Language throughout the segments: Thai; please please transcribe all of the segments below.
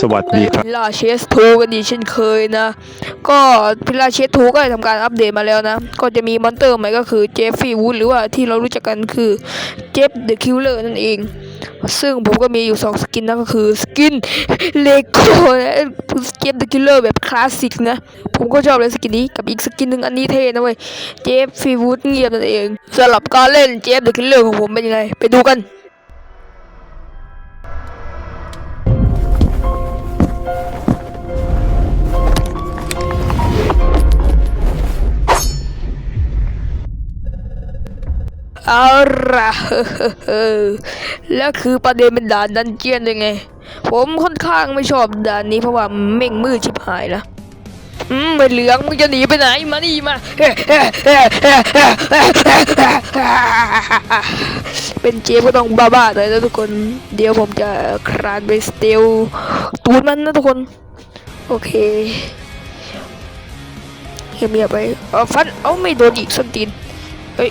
สวัสดีครับพิลาเชสทูกันดีเช่นเคยนะ ก็พิลาเชสทูก็ได้ทำการอัปเดตมาแล้วนะ ก็จะมีมอนเตอร์ใหม่ก็คือเจฟฟี่วูดหรือว่าที่เรารู้จักกันคือเจฟเดอะคิลเลอร์นั่นเอง ซึ่งผมก็มีอยู่สองสกินนะก็คือสกินเลโก้นะเจฟเดอะคิลเลอร์แบบคลาสสิกนะ ผมก็ชอบเลยสกินนี้กับอีกสกินหนึ่งอันนี้เท่นะเว้ยเจฟฟี่วูดเงียบนั่นเองสำหรับการเล่นเจฟเดอะคิลเลอร์ของผมเป็นยังไงไปดูกัน เอาละแล้วคือประเด็นเป็นด่านดันเจียนยังไง ผมค่อนข้างไม่ชอบด่านนี้เพราะว่าเม่งมืดชิบหายละอืมไม่เหลืองมึงจะหนีไปไหนมานี่มา เป็นเจฟก็ต้องบ้าๆหน่อยนะทุกคน เดี๋ยวผมจะคลานไปสเตลตูนมันนะทุกคน โอเคเงียบๆไปเออฟัน เอ้าไม่โดนอีกส้นตีนเฮ้ย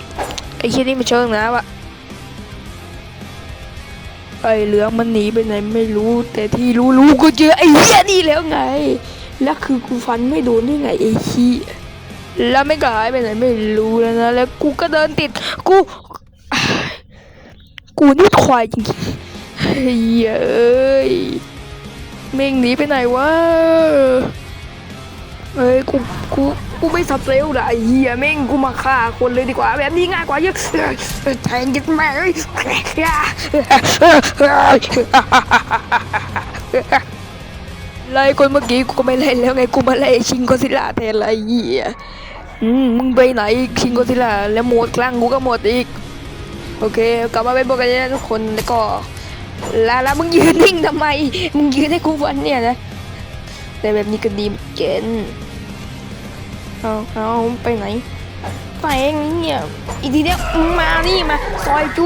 อ้เชี่ยนี่มันเชิงนะวะไอ้เหลืองมันหนีไปไหนไม่รู้ แต่ที่รู้รู้ก็เจอไอ้เหี้ยนี่แล้วไง แล้วคือกูฟันไม่โดนได้ไงไอ้ขี้ยแล้วไม่ก็หายไปไหนไม่รู้แล้วนะแล้วกูก็เดินติดกู กูนี่ควายจริงๆเฮ้ยเอ้ยเม่งหนีไปไหนวะเอ้ยกูกู กูไม่สับเซลล์ละไอ้เหี้ยแม่งกูมาฆ่าคนเลยดีกว่า แบบนี้ง่ายกว่าเยอะแทงยัดแม่เอ้ยไล่คนเมื่อกี้กูก็ไม่เล่นแล้วไงกูมาไล่ชิงโกซิล่าแทนไอ้เหี้ยมึงไปไหนชิงโกซิล่าแล้วหมดครั้งกูก็หมดอีก โอเคกลับมาเป็นปกตินะทุกคนแล้วก็ลาลามึงยืนนิ่งทำไม มึงยืนให้กูฟันเนี่ยนะแต่แบบนี้ก็ดีเหมือนกัน เอาเอาไปไหนไปเองเนี่ยอีกทีเดียวมึงมานี่มาซอยจู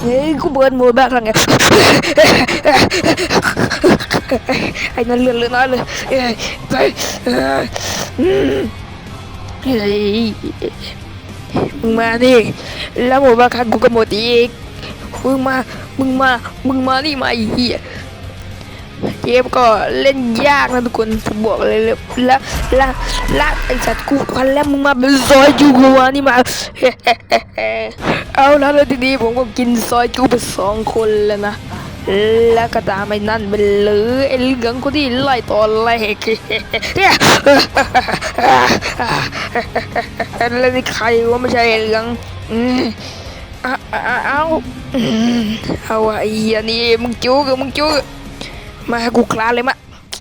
เฮ้ยกูเบิร์นหมดแบบทางไงไอ้นั่นเลือนเลือนน้อยเลยไปเอ้ยอืมเฮ้ยมึงมาดิแล้วหมดบางครั้งกูก็หมดอีกมึงมา มึงมา มึงมานี่มาอีเหี้ย เกมก็เล่นยากนะทุกคนผมบอกเลยเลยแล้วล้วล้วไอ้สัตว์กูพันแล้วมึงมาเป็นซอยจูกูวนี่มาเอาแล้วแล้วทีนี้ผมก็กินซอยจูไปสองคนแล้วนะแล้วก็ตามไอ้นั่นไปเลยไอ้เหลืองคนที่ไล่ตอนแรกแล้วนี่ใครว่าไม่ใช่ไอ้เหลืองเอาเอาเอาไอ้เหี้ยนี่มึงจู้กับมึงจู้ มากูคลานเลยมะ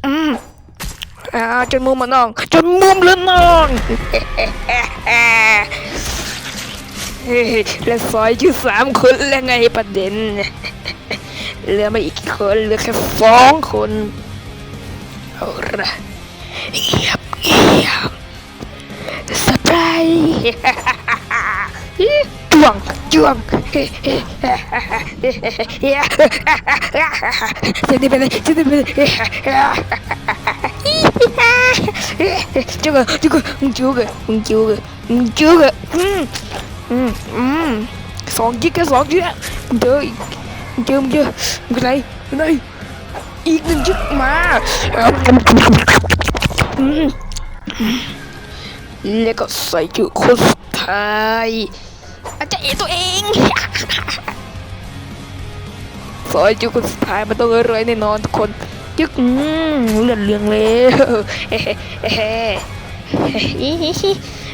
อืมอ่าจนมุมมาน้อง จนมุมเลยน้องเฮ้ยและซอยชื่อสามคนแล้วไงประเด็นเหลือมาอีกคนเหลือแค่สองคนเอาละเงียบเงียบสบาย จ้วงจ้วงจะได้ไปเลยจะได้ไปเลยจุกจุกมึงจุกมึงจุกมึงจุก อืมอืมอืมสองจิ๊กก็สองจิ๊กมึงเจออีกมึงเจอมึงเจอมึงไรมึงไรอีกหนึ่งจิ๊กมาอืมแล้วก็ใส่จุดคนสุดท้ายอาจจะเอตัวเองซอยจุกคนสุดท้ายมันต้องรวยแน่นอนทุกคนจึกอืมเลือดเลืองเลยเฮ้เฮ้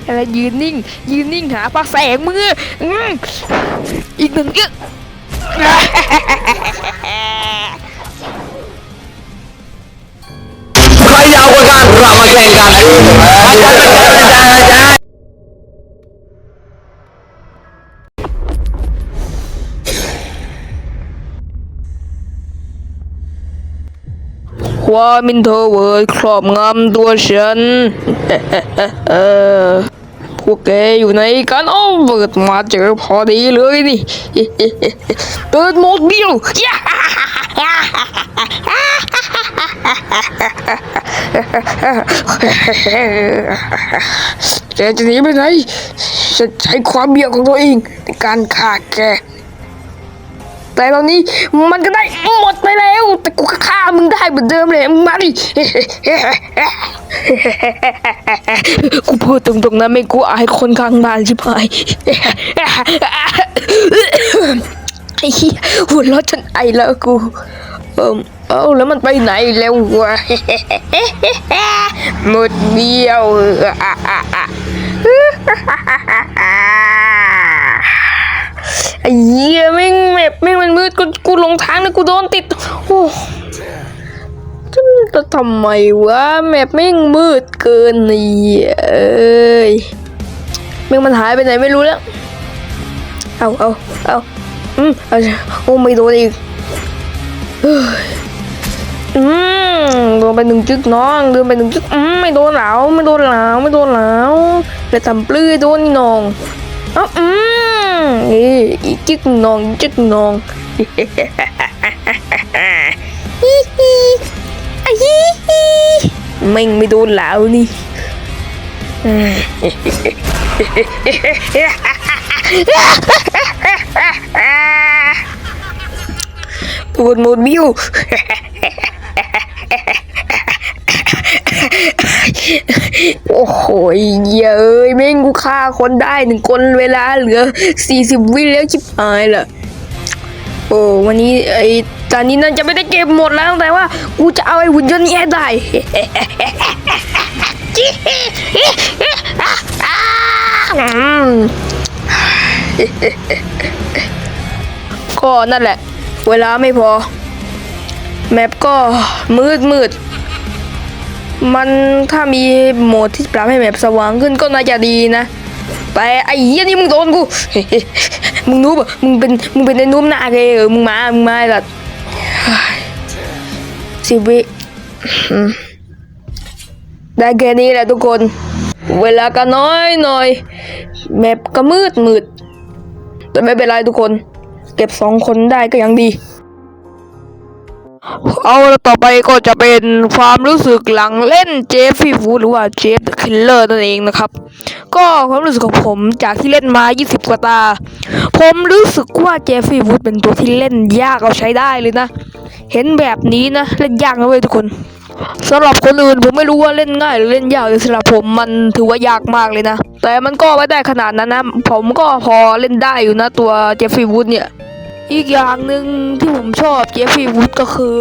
อะไรยืนนิ่ง ยืนนิ่งหาปลาแสงมืออืมอีกหนึ่งจึกใครยาวกว่ากันเรามาแข่งกัน ความินโทรเวิร์ดครอบงำตัวฉันพวกแกอยู่ไหนกันโอ้เปิดมาเจอพอดีเลยนี่เปิดหมดเดียวแกจะหนีไปไหนฉันใช้ความเบี้ยวของตัวเองในการฆ่าแก แต่ตอนนี้มันก็ได้หมดไปแล้ว แต่กูฆ่ามึงได้เหมือนเดิมเลยมึงมาดิกูพูดตรงๆนะไม่กูอายคนข้างบ้านใชิบหายไอ้หัวเราะจนไอแล้วกูเออเอาแล้วมันไปไหนแล้ววะหมดเดียว อ้เหี้ยแม่งแมพแม่งมันมืดกูกูหลงทางนะกูโดนติดโอ้จะจะทำไมวะแมพแม่งมืดเกินนี่เอ้ยแม่งมันหายไปไหนไม่รู้แล้วเอาเอาเอาอืมเอาโอ้ไม่โดนอีกอืมโดนไปหนึ่งจึกน้องโดนไปหนึ่งจึกอืมไม่โดนเหลาไม่โดนเหลาไม่โดนเหลาแต่ทำปลื้อโดนนี่น้อง อืมเอ้ยอีกจึกนองจึกนองฮิฮิอะฮิฮิม่งไม่โดนเหลานี่อืมปวดหมดบิว โอ้โหเย้ยแม่งกูฆ่าคนได้หนึ่งคนเวลาเหลือสี่สิบวิแล้วชิบหายละโอ้วันนี้ไอ้ตอนนี้น่าจะไม่ได้เก็บหมดแล้วแต่ว่า กูจะเอาไอ้หุ่นยนต์นี้ให้ได้ก็นั่นแหละ เวลาไม่พอ แมปก็มืดมืด มันถ้ามีโหมดที่ปรับให้แมปสว่างขึ้นก็น่าจะดีนะ แต่ไอ้เหี้ยนี่มึงโดนกู มึงนูบอะมึงเป็นมึงเป็นไอ้นุ่มหน้าเกย์เออมึงมา มึงมาไอ้สัตว์สิบวิได้แค่นี้แหละทุกคน เวลาก็น้อยหน่อยแมปก็มืดมืด แต่ไม่เป็นไรทุกคน เก็บสองคนได้ก็ยังดี เอาต่อไปก็จะเป็นความรู้สึกหลังเล่นเจฟฟี่วูหรือว่าเจฟคิลเลอร์นั่นเองนะครับ ก็ความรู้สึกของผมจากที่เล่นมา 20 กว่าตา ผมรู้สึกว่าเจฟฟี่วูเป็นตัวที่เล่นยากเอาใช้ได้เลยนะ เห็นแบบนี้นะ เล่นยากนะเว้ยทุกคนสำหรับคนอื่นผมไม่รู้ว่าเล่นง่ายหรือเล่นยากแต่สำหรับผมมันถือว่ายากมากเลยนะ แต่มันก็ไม่ได้ขนาดนั้นนะ ผมก็พอเล่นได้อยู่นะตัวเจฟฟี่วูดเนี่ย อีกอย่างหนึ่งที่ผมชอบเจฟฟี่วูดก็คือ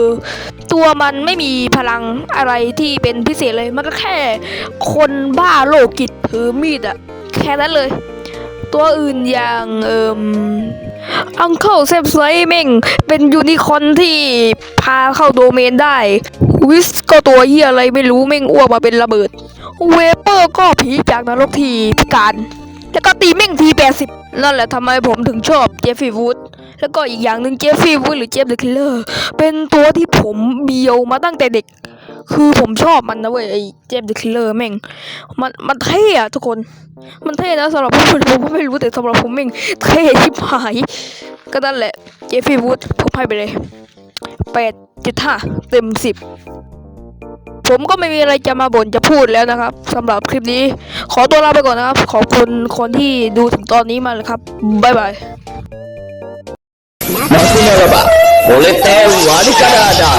ตัวมันไม่มีพลังอะไรที่เป็นพิเศษเลย มันก็แค่คนบ้าโลกิจถือมีดอะแค่นั้นเลย ตัวอื่นอย่างเอ่มอังเคิลเซฟไซเม่งเป็นยูนิคอนที่พาเข้าโดเมนได้ วิสก็ตัวเฮียอะไรไม่รู้เม่งอ้วกมาเป็นระเบิด เวเปอร์ก็ผีจากนรกที่พิการ แล้วก็ตีเม่งทีแปดสิบนั่นแหละทำไมผมถึงชอบเจฟฟี่วูดแล้วก็อีกอย่างหนึ่งเจฟฟี่วูดหรือเจฟเดอะคิลเลอร์เป็นตัวที่ผมเบียวมาตั้งแต่เด็ก คือผมชอบมันนะเว้ยไอ้เจฟเดอะคิลเลอร์แม่งมันมันเท่อะทุกคน มันเท่นะสำหรับผมผมก็ไม่รู้แต่สำหรับผมแม่งเท่ชิบหาย ก็นั่นแหละเจฟฟี่วูดผมให้ไปเลยแปดจุดห้าเต็มสิบ ผมก็ไม่มีอะไรจะมาบ่นจะพูดแล้วนะครับสำหรับคลิปนี้ ขอตัวลาไปก่อนนะครับ ขอบคุณคนที่ดูถึงตอนนี้มาเลยครับบ๊ายบาย Masih meraba. Boleh tahu ada kada ada.